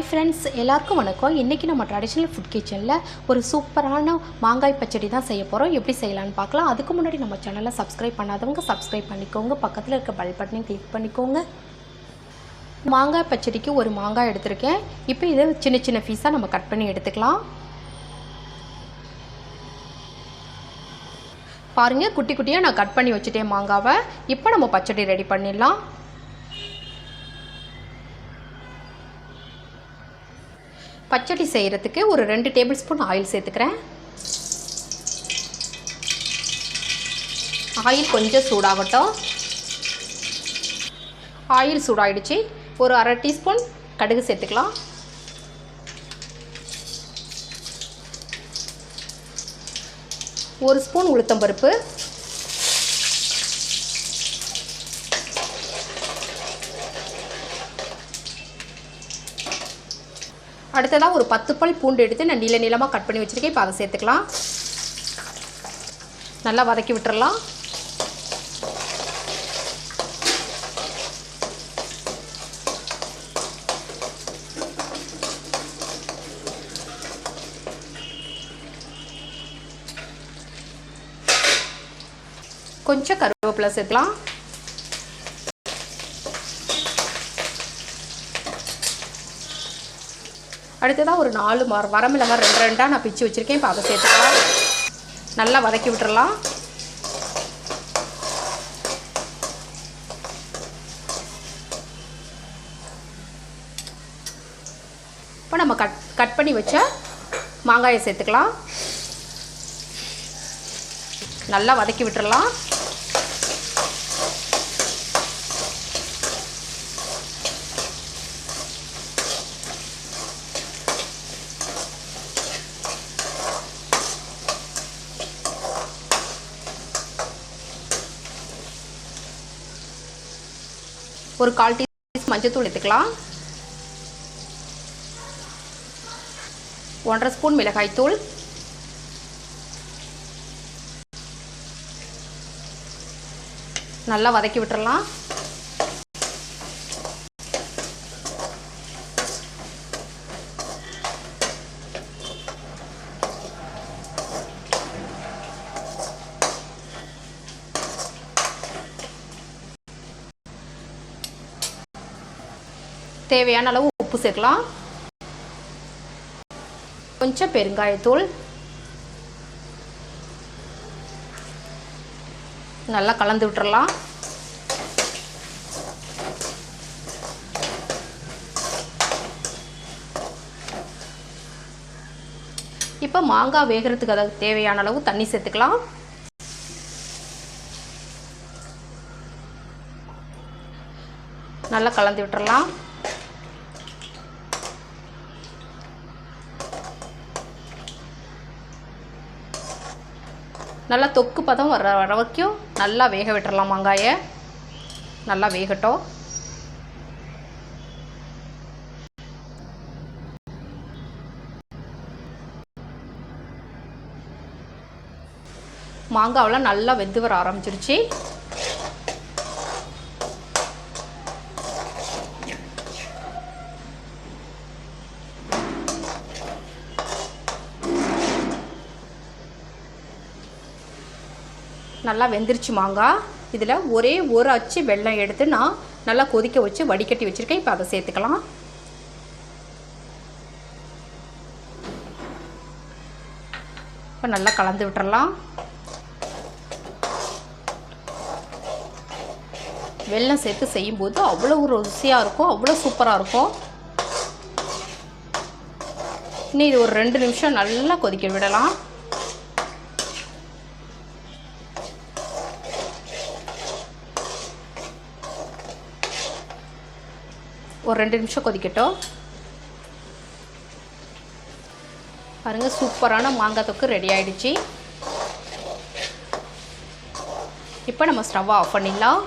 Hi friends எல்லாருக்கும் வணக்கம். இன்றைக்கி நம்ம ட்ரெடிஷ்னல் ஃபுட் கிச்சனில் ஒரு சூப்பரான மாங்காய் பச்சடி தான் செய்ய போகிறோம் எப்படி செய்யலாம்னு பார்க்கலாம். அதுக்கு முன்னாடி நம்ம சேனலை சப்ஸ்கிரைப் பண்ணாதவங்க சப்ஸ்கிரைப் பண்ணிக்கோங்க. பக்கத்தில் இருக்க பெல் பட்டனையும் கிளிக் பண்ணிக்கோங்க. மாங்காய் பச்சடிக்கு ஒரு மாங்காய் எடுத்திருக்கேன். இப்போ இதை சின்ன சின்ன பீஸாக நம்ம கட் பண்ணி எடுத்துக்கலாம். பாருங்கள் குட்டி குட்டியாக நான் கட் பண்ணி வச்சுட்டேன் மாங்காவை. இப்போ நம்ம பச்சடி ரெடி பண்ணிடலாம். பச்சடி செய்கிறதுக்கு ஒரு ரெண்டு டேபிள் ஸ்பூன் ஆயில் சேர்த்துக்கிறேன். ஆயில் கொஞ்சம் சூடாகட்டும். ஆயில் சூடாகிடுச்சு ஒரு அரை டீஸ்பூன் கடுகு சேர்த்துக்கலாம். ஒரு ஸ்பூன் உளுத்தம்பருப்பு. அடுத்ததாக ஒரு பத்து பல் பூண்டு எடுத்து நான் நீள நீளமாக கட் பண்ணி வச்சுருக்கேன். இப்போ அதை சேர்த்துக்கலாம். நல்லா வதக்கி விட்டுறலாம். கொஞ்சம் கருவேப்பிலை சேர்க்கலாம் அடுத்ததாக ஒரு நாலு மர வரமிளகாய் ரெண்டு ரெண்டாக நான் பிச்சு வச்சுருக்கேன். இப்போ அதை சேர்த்துக்கலாம். நல்லா வதக்கி விட்டுறலாம். இப்போ நம்ம கட் கட் பண்ணி வச்ச மாங்காயை சேர்த்துக்கலாம். நல்லா வதக்கி விட்டுறலாம். ஒரு கால் டீஸ்பூன் மஞ்சத்தூள் எடுத்துக்கலாம். ஒன்றரை ஸ்பூன் மிளகாய்த்தூள் நல்லா வதக்கி விட்டுறலாம். தேவையான அளவு உப்பு சேர்க்கலாம். கொஞ்சம் பெருங்காயத்தூள். நல்லா கலந்து விட்டுறலாம். இப்போ மாங்காய் வேகிறதுக்கு அதாவது தேவையான அளவு தண்ணி சேர்த்துக்கலாம். நல்லா கலந்து விட்டுறலாம். நல்லா தொக்கு பதம் வர வர வரைக்கும் நல்லா வேக விட்டுறலாம் மாங்காயை. நல்லா வேகட்டும். மாங்காவெல்லாம் நல்லா வெந்து வர ஆரம்பிச்சிருச்சு. நல்லா வெந்துருச்சு மாங்காய் இதில் ஒரே ஒரு அச்சு வெல்லம் எடுத்து நான் நல்லா கொதிக்க வச்சு வடிகட்டி வச்சுருக்கேன். இப்போ அதை சேர்த்துக்கலாம். இப்போ நல்லா கலந்து விட்டுறலாம். வெல்லம் சேர்த்து செய்யும்போது அவ்வளோ ருசியாக இருக்கும் அவ்வளோ சூப்பராக இருக்கும். இன்னும் இது ஒரு ரெண்டு நிமிஷம் நல்லா கொதிக்க விடலாம். ஒரு ரெண்டு நிமிஷம் கொதிக்கட்டும். பாருங்கள் சூப்பரான மாங்காய் தொக்கு ரெடி ஆயிடுச்சு. இப்போ நம்ம ஸ்டவ்வை ஆஃப் பண்ணிடலாம்.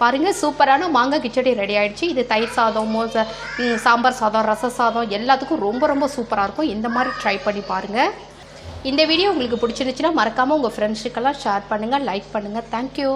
பாருங்கள் சூப்பரான மாங்காய் கிச்சடி ரெடி ஆகிடுச்சு இது தயிர் சாதம் மோச சாம்பார் சாதம் ரச சாதம் எல்லாத்துக்கும் ரொம்ப ரொம்ப சூப்பராக இருக்கும். இந்த மாதிரி ட்ரை பண்ணி பாருங்கள் இந்த வீடியோ உங்களுக்கு பிடிச்சிருந்துச்சுன்னா மறக்காமல் உங்கள் ஃப்ரெண்ட்ஸுக்கெல்லாம் ஷேர் பண்ணுங்கள் லைக் பண்ணுங்கள் தேங்க்யூ